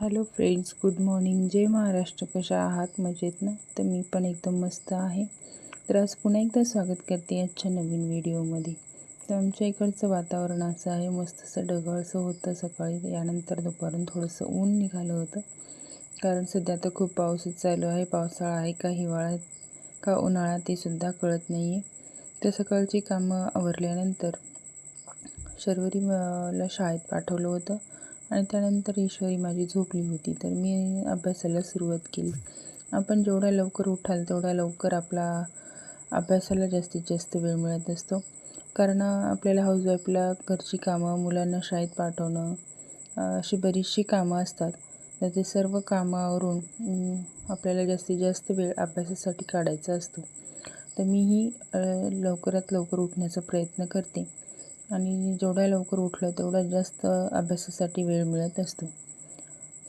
Hello friends good morning जय महाराष्ट्र. कशा आहात? मजेत ना? तर मी पण एकदम मस्त आहे. तर आज पुन्हा एकदा स्वागत करते आजच्या नवीन व्हिडिओमध्ये. तर आमच्या इकडचं वातावरण असं आहे. मस्त असं ढगाळसं होतं सकाळी. यानंतर दुपारून थोडंसं ऊन निघालं होतं. कारण सध्या तर खूप पाऊसच चालू आहे. पावसाळा आहे का हिवाळा का उन्हाळा ते सुद्धा कळत नाही आहे तर सकाळची कामं आवरल्यानंतर शर्वरीला शाळेत पाठवलं होतं. आणि त्यानंतर ईश्वरी माझी झोपली होती तर मी अभ्यासाला सुरुवात केली. आपण जेवढ्या लवकर उठाल तेवढ्या लवकर आपला अभ्यासाला जास्तीत जास्त वेळ मिळत असतो. कारण आपल्याला हाऊसवाईफला घरची कामं मुलांना शाळेत पाठवणं अशी बरीचशी कामं असतात. तर ते सर्व कामावरून आपल्याला जास्तीत जास्त वेळ अभ्यासासाठी काढायचा असतो. तर मीही लवकरात लवकर उठण्याचा प्रयत्न करते. आणि जेवढ्या लवकर उठलं तेवढा जास्त अभ्यासासाठी वेळ मिळत असतो.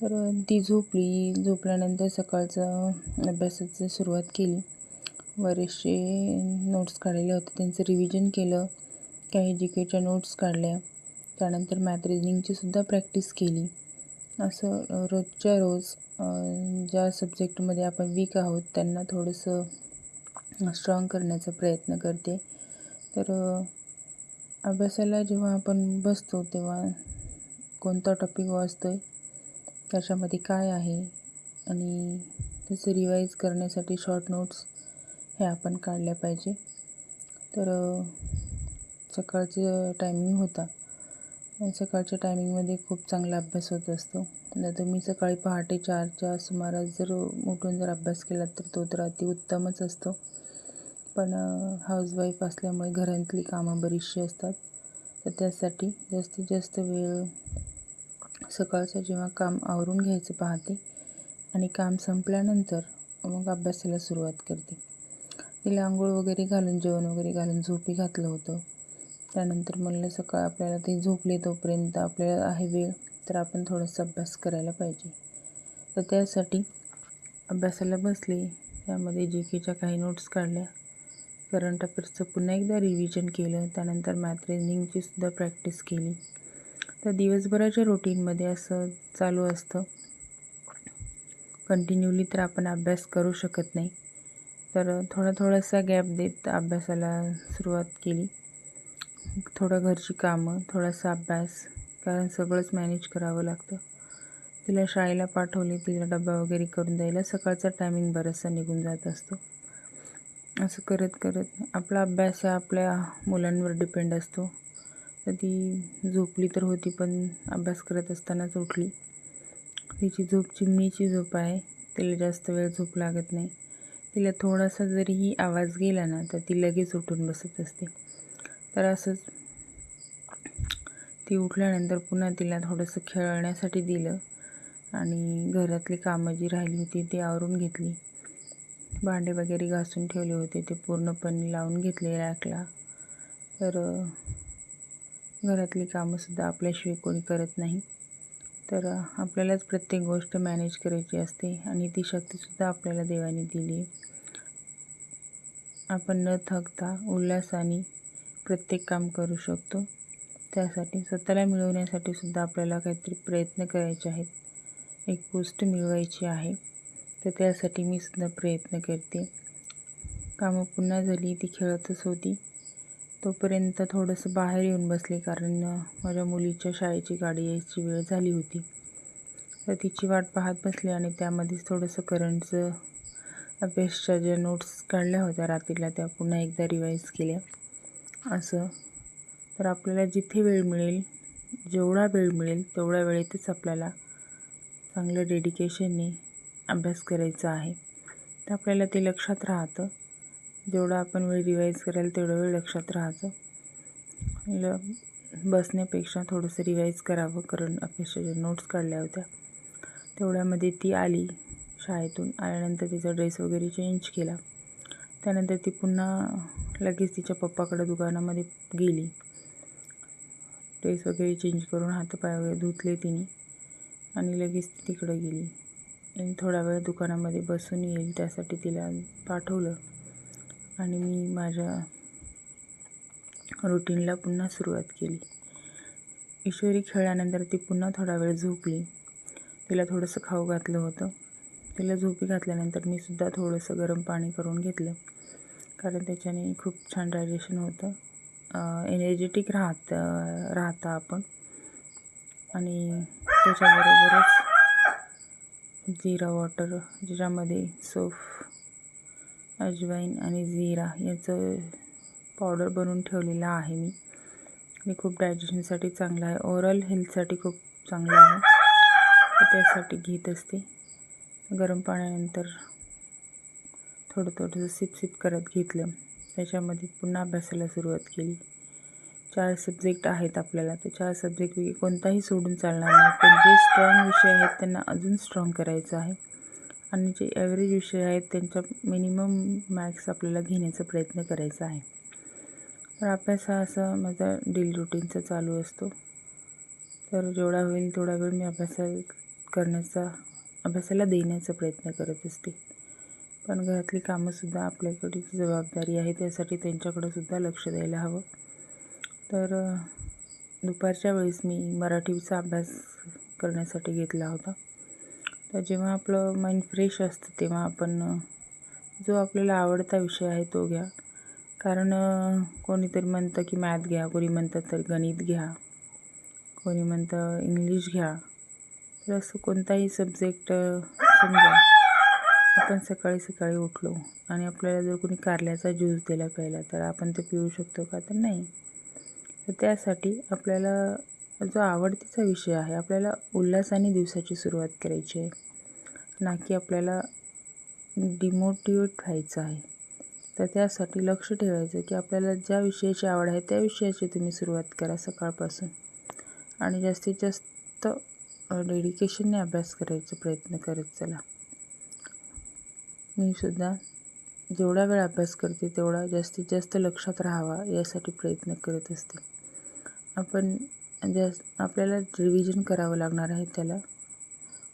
तर ती झोपली झोपल्यानंतर सकाळचं अभ्यासाची सुरुवात केली. बरेचसे नोट्स काढलेले होते. त्यांचं रिव्हिजन केलं. काही जी केच्या नोट्स काढल्या. त्यानंतर मॅथ रिजनिंगचीसुद्धा प्रॅक्टिस केली. असं रोजच्या रोज ज्या सब्जेक्टमध्ये आपण वीक आहोत त्यांना थोडंसं स्ट्रॉंग करण्याचा प्रयत्न करते. तर अभ्यासाला जेव्हा आपण बसतो तेव्हा कोणता टॉपिक वाचतो आहे त्याच्यामध्ये काय आहे? आणि त्याचं रिवाईज करण्यासाठी शॉर्ट नोट्स हे आपण काढल्या पाहिजे. तर सकाळचं टायमिंग होता. सकाळच्या टायमिंगमध्ये खूप चांगला अभ्यास होत असतो. तर तुम्ही सकाळी पहाटे चारच्या सुमारास जर उठून जर अभ्यास केला तर तो तर अतिउत्तमच असतो. पण हाऊसवाईफ असल्यामुळे घरातली कामं बरीचशी असतात. तर त्यासाठी जास्तीत जास्त वेळ सकाळचं जेव्हा काम आवरून घ्यायचं पाहते आणि काम संपल्यानंतर मग अभ्यासाला सुरुवात करते. तिला आंघोळ वगैरे घालून जेवण वगैरे घालून झोपी घातलं होतं. त्यानंतर म्हणलं सकाळ आपल्याला ते झोपले तोपर्यंत आपल्याला आहे वेळ तर आपण थोडासा अभ्यास करायला पाहिजे. तर त्यासाठी अभ्यासाला बसले. त्यामध्ये जी केच्या काही नोट्स काढल्या. करंट अफेअर्सचं पुन्हा एकदा रिव्हिजन केलं त्यानंतर मॅथ रिजनिंगचीसुद्धा प्रॅक्टिस केली. तर दिवसभराच्या रुटीनमध्ये असं चालू असतं. कंटिन्यूली तर आपण अभ्यास करू शकत नाही. तर थोडा थोडासा गॅप देत अभ्यासाला सुरुवात केली. थोडं घरची कामं थोडासा अभ्यास कारण सगळंच मॅनेज करावं लागतं. तिला शाळेला पाठवले तिला डबा वगैरे करून द्यायला सकाळचा टायमिंग बराचसा निघून जात असतो. असं करत करत आपला अभ्यास हा आपल्या मुलांवर डिपेंड असतो. तर ती झोपली तर होती पण अभ्यास करत असतानाच उठली. तिची झोप चिमणीची झोप आहे. तिला जास्त वेळ झोप लागत नाही. तिला थोडासा जरीही आवाज गेला ना तर ती लगेच उठून बसत असते. तर असंच ती उठल्यानंतर पुन्हा तिला थोडंसं खेळण्यासाठी दिलं आणि घरातली कामं जी राहिली होती ती आवरून घेतली. भांडे वगैरे घासून ठेवले होते. ते पूर्णपणे लावून घेतले रॅकला. तर घरातली कामंसुद्धा आपल्याशिवाय कोणी करत नाही. तर आपल्यालाच प्रत्येक गोष्ट मॅनेज करायची असते आणि ती शक्तीसुद्धा आपल्याला देवाने दिली आपण न थकता उल्हासाने प्रत्येक काम करू शकतो. त्यासाठी स्वतःला मिळवण्यासाठी सुद्धा आपल्याला काहीतरी प्रयत्न करायचे आहेत. एक पोस्ट मिळवायची आहे. तर त्यासाठी मी सुद्धा प्रयत्न करते. कामं पुन्हा झाली ती खेळतच होती. तोपर्यंत थोडंसं बाहेर येऊन बसले कारण माझ्या मुलीच्या शाळेची गाडी यायची वेळ झाली होती. तर तिची वाट पाहत बसले आणि त्यामध्येच थोडंसं करंटचं अभ्यासच्या ज्या नोट्स काढल्या होत्या रात्रीला त्या पुन्हा एकदा रिवाईज केल्या. असं. तर आपल्याला जिथे वेळ मिळेल जेवढा वेळ मिळेल तेवढ्या वेळेतच आपल्याला चांगलं डेडिकेशनने अभ्यास करायचा आहे. तर आपल्याला ते लक्षात राहतं. जेवढा आपण वेळ रिवाईज करायला तेवढा वेळ लक्षात राहायचं ल बसण्यापेक्षा थोडंसं रिवाईज करावं. कारण अपेक्षा नोट्स काढल्या होत्या तेवढ्यामध्ये ती आली शाळेतून. आल्यानंतर तिचा ड्रेस वगैरे चेंज केला. त्यानंतर ती पुन्हा लगेच तिच्या पप्पाकडं दुकानामध्ये गेली. ड्रेस वगैरे चेंज करून हातपाय वगैरे धुतले तिने. आणि लगेच ती तिकडं गेली. थोडा वेळ दुकानामध्ये बसून येईल त्यासाठी तिला पाठवलं. आणि मी माझ्या रुटीनला पुन्हा सुरुवात केली. ईश्वरी खेळल्यानंतर ती पुन्हा थोडा वेळ झोपली. तिला थोडंसं खाऊ घातलं होतं. तिला झोपी घातल्यानंतर मी सुद्धा थोडंसं गरम पाणी करून घेतलं. कारण त्याच्याने खूप छान डायजेशन होतं. एनर्जेटिक राहत राहतं आपण. आणि त्याच्याबरोबरच जिरा वॉटर ज्याच्यामध्ये सोफ अजवाईन आणि जिरा याचं पावडर बनवून ठेवलेलं आहे मी. आणि खूप डायजेशनसाठी चांगलं आहे. ओरल हेल्थसाठी खूप चांगलं आहे. त्यासाठी घेत असते. गरम पाण्यानंतर थोडं थोडंसं सिप सिप करत घेतलं. त्याच्यामध्ये पुन्हा अभ्यासाला सुरुवात केली. चार सब्जेक्ट आहेत आपल्याला. तर चार सब्जेक्टपैकी कोणताही सोडून चालणार नाही. पण जे स्ट्रॉंग विषय आहेत त्यांना अजून स्ट्रॉंग करायचं आहे. आणि जे ॲव्हरेज विषय आहेत त्यांच्या मिनिमम मॅक्स आपल्याला घेण्याचा प्रयत्न करायचा आहे. तर अभ्यास हा असा माझा डेली रुटीनचा चालू असतो. तर जेवढा होईल तेवढा वेळ मी अभ्यासा करण्याचा अभ्यासाला देण्याचा प्रयत्न करत असते. पण घरातली कामंसुद्धा आपल्याकडे जबाबदारी आहे त्यासाठी त्यांच्याकडंसुद्धा लक्ष द्यायला हवं. तर दुपारच्या वेळेस मी मराठीचा अभ्यास करण्यासाठी घेतला होता. तर जेव्हा आपलं माइंड फ्रेश असतं तेव्हा आपण जो आपल्याला आवडता विषय आहे तो घ्या. कारण कोणीतरी म्हणतं की मॅथ घ्या कोणी म्हणतं तर गणित घ्या कोणी म्हणतं इंग्लिश घ्या. तर असं कोणताही सब्जेक्ट समजा आपण सकाळी सकाळी उठलो आणि आपल्याला जर कोणी कारल्याचा ज्यूस दिला प्यायला तर आपण ते पिऊ शकतो का? तर नाही. तर त्यासाठी आपल्याला जो आवडतीचा विषय आहे आपल्याला उल्हासाने दिवसाची सुरुवात करायची आहे. ना की आपल्याला डिमोटिवेट व्हायचं आहे. तर त्यासाठी लक्ष ठेवायचं की आपल्याला ज्या विषयाची आवड आहे त्या विषयाची तुम्ही सुरुवात करा सकाळपासून. आणि जास्तीत जास्त डेडिकेशनने अभ्यास करायचा प्रयत्न करत चला. मी सुद्धा जेवढा वेळ अभ्यास करते तेवढा जास्तीत जास्त लक्षात राहावा यासाठी प्रयत्न करत असते. आपण जास्त आपल्याला रिव्हिजन करावं लागणार आहे त्याला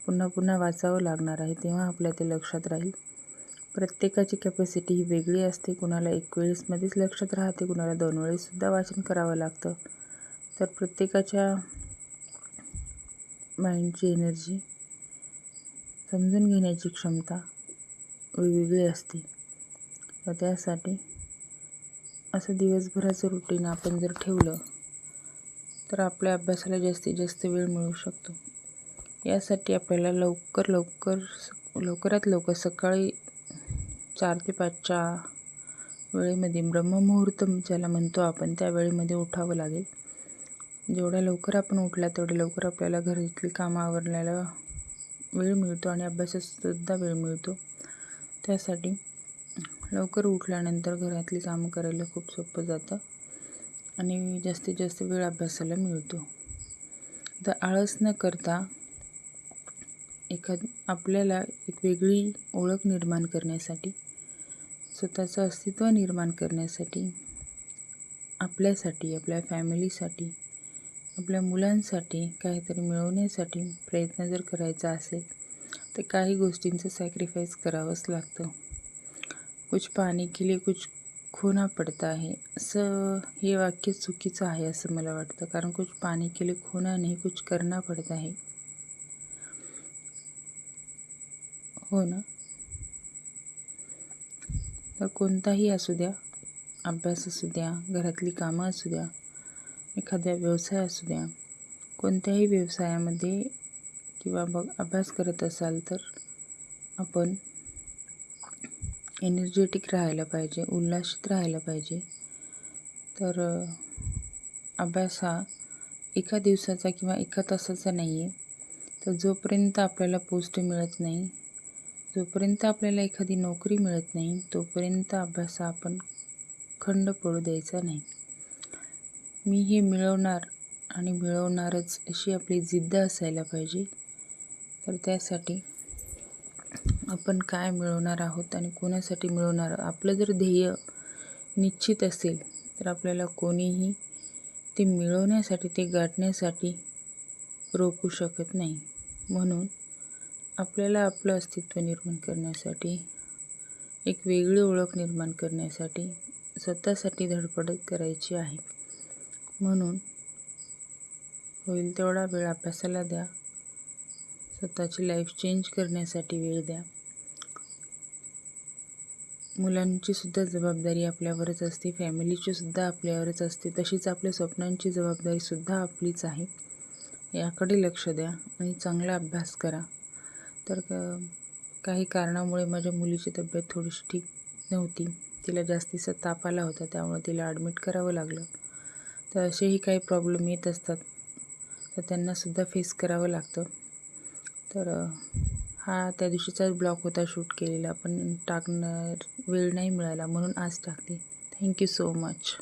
पुन्हा पुन्हा वाचावं लागणार आहे तेव्हा आपल्या ते लक्षात राहील. प्रत्येकाची कॅपॅसिटी ही वेगळी असते कुणाला एक वेळेसमध्येच लक्षात राहते कुणाला दोन वेळेससुद्धा वाचन करावं लागतं. तर प्रत्येकाच्या माइंडची एनर्जी समजून घेण्याची क्षमता वेगवेगळी असते. तर त्यासाठी असं दिवसभराचं रुटीन आपण जर ठेवलं तर आपल्या अभ्यासाला जास्तीत जास्त वेळ मिळू शकतो. यासाठी आपल्याला लवकर लवकर लवकरात लवकर सकाळी चार ते पाचच्या वेळेमध्ये ब्रह्ममुहूर्त ज्याला म्हणतो आपण त्या वेळेमध्ये उठावं लागेल. जेवढ्या लवकर आपण उठला तेवढ्या लवकर आपल्याला घरातली कामं आवरण्याला वेळ मिळतो आणि अभ्यासातसुद्धा वेळ मिळतो. त्यासाठी लवकर उठल्यानंतर घरातली कामं करायला खूप सोपं जातं आणि जास्तीत जास्त वेळ अभ्यासाला मिळतो. तर आळस न करता एखाद आपल्याला एक वेगळी ओळख निर्माण करण्यासाठी स्वतःचं अस्तित्व निर्माण करण्यासाठी आपल्यासाठी आपल्या फॅमिलीसाठी आपल्या मुलांसाठी काहीतरी मिळवण्यासाठी प्रयत्न जर करायचा असेल तर काही गोष्टींचं सॅक्रिफाईस करावंच लागतं. कुछ पाने के लिए कुछ खोना पडता आहे असं हे वाक्य चुकीचं आहे असं मला वाटतं कारण कुछ पाने के लिए खोना नाही कुछ करना पडत आहे हो ना? तर कोणताही असू द्या अभ्यास असू द्या घरातली कामं असू द्या एखाद्या व्यवसाय असू द्या कोणत्याही व्यवसायामध्ये किंवा बघ अभ्यास करत असाल तर आपण एनर्जेटिक राहायला पाहिजे उल्हासित राहायला पाहिजे. तर अभ्यास हा एका दिवसाचा किंवा एका तासाचा नाही आहे तर जोपर्यंत आपल्याला पोस्ट मिळत नाही जोपर्यंत आपल्याला एखादी नोकरी मिळत नाही तोपर्यंत अभ्यास हा आपण खंड पडू द्यायचा नाही. मी हे मिळवणार आणि मिळवणारच अशी आपली जिद्द असायला पाहिजे. तर त्यासाठी आपण काय मिळवणार आहोत आणि कोणासाठी मिळवणार? आपलं जर ध्येय निश्चित असेल तर आपल्याला कोणीही ते मिळवण्यासाठी ते गाठण्यासाठी रोखू शकत नाही. म्हणून आपल्याला आपलं अस्तित्व निर्माण करण्यासाठी एक वेगळी ओळख निर्माण करण्यासाठी स्वतःसाठी धडपड करायची आहे. म्हणून होईल तेवढा वेळ अभ्यासाला द्या. स्वतःची लाईफ चेंज करण्यासाठी वेळ द्या. मुलांची सुद्धा जबाबदारी आपल्यावरच असते. फॅमिलीची सुद्धा आपल्यावरच असते. तशीच आपल्या स्वप्नांची जबाबदारीसुद्धा आपलीच आहे. याकडे लक्ष द्या आणि चांगला अभ्यास करा. तर काही कारणामुळे माझ्या मुलीची तब्येत थोडीशी ठीक नव्हती. तिला जास्तीचा ताप आला होता. त्यामुळे तिला ॲडमिट करावं लागलं. तर असेही काही प्रॉब्लेम येत असतात. तर त्यांनासुद्धा फेस करावं लागतं. तर हा त्या दिवशीचाच ब्लॉग होता शूट केलेला पण टाकणार वेळ नाही मिळाला म्हणून आज टाकते थँक्यू सो मच.